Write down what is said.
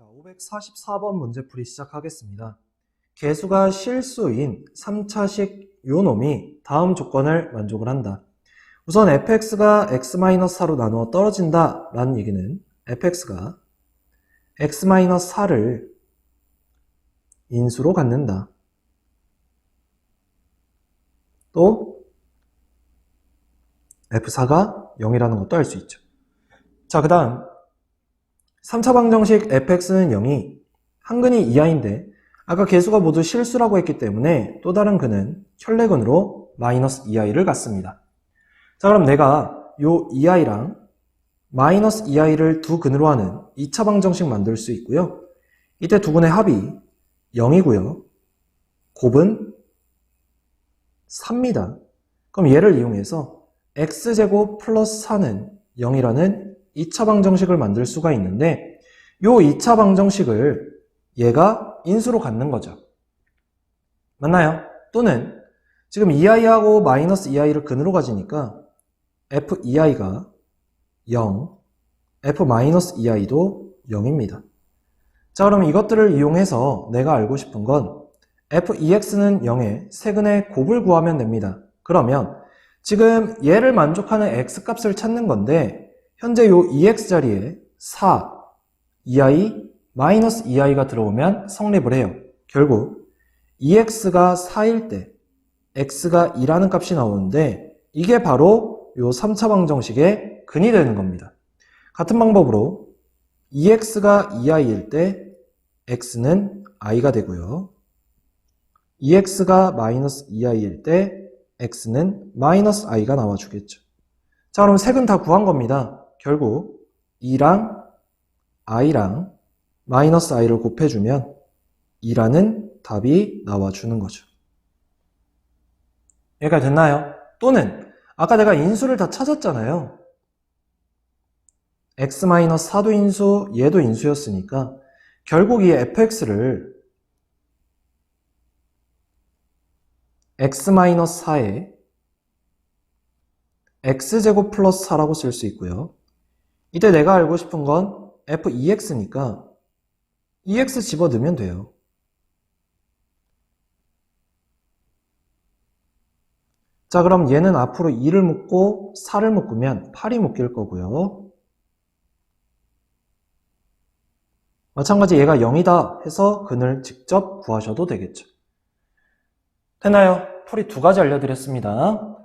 자, 544번 문제풀이 시작하겠습니다. 개수가 실수인 3차식 요놈이 다음 조건을 만족을 한다. 우선 fx가 x-4로 나누어 떨어진다 라는 얘기는 fx가 x-4를 인수로 갖는다. 또 f4가 0이라는 것도 알 수 있죠. 자, 그 다음 3차 방정식 fx는 0이 한 근이 2i인데 아까 개수가 모두 실수라고 했기 때문에 또 다른 근은 혈내근으로 마이너스 2i를 갖습니다. 자 그럼 내가 요 2i랑 마이너스 2i를 두 근으로 하는 2차 방정식 만들 수 있고요. 이때 두 근의 합이 0이고요. 곱은 3입니다. 그럼 얘를 이용해서 x제곱 플러스 4는 0이라는 2차 방정식을 만들 수가 있는데 요 2차 방정식을 얘가 인수로 갖는 거죠. 맞나요? 또는 지금 2i하고 마이너스 2i를 근으로 가지니까 f2i가 0, f 마이너스 2i도 0입니다. 자 그럼 이것들을 이용해서 내가 알고 싶은 건 f2x는 0의 세근의 곱을 구하면 됩니다. 그러면 지금 얘를 만족하는 x 값을 찾는 건데 현재 요 2x 자리에 4, 2i, 마이너스 2i가 들어오면 성립을 해요. 결국 2x가 4일 때 x가 2라는 값이 나오는데 이게 바로 요 3차 방정식의 근이 되는 겁니다. 같은 방법으로 2x가 2i일 때 x는 i가 되고요. 2x가 마이너스 2i일 때 x는 마이너스 i가 나와주겠죠. 자 그럼 색은 다 구한 겁니다. 결국 2랑 i랑 마이너스 i를 곱해주면 2라는 답이 나와주는 거죠. 얘가 됐나요? 또는 아까 내가 인수를 다 찾았잖아요. x-4도 인수, 얘도 인수였으니까 결국 이 fx를 x-4에 x제곱 플러스 4라고 쓸 수 있고요. 이때 내가 알고 싶은 건 f2x니까 2x 집어넣으면 돼요. 자, 그럼 얘는 앞으로 2를 묶고 4를 묶으면 8이 묶일 거고요. 마찬가지 얘가 0이다 해서 근을 직접 구하셔도 되겠죠. 됐나요? 풀이 두 가지 알려드렸습니다.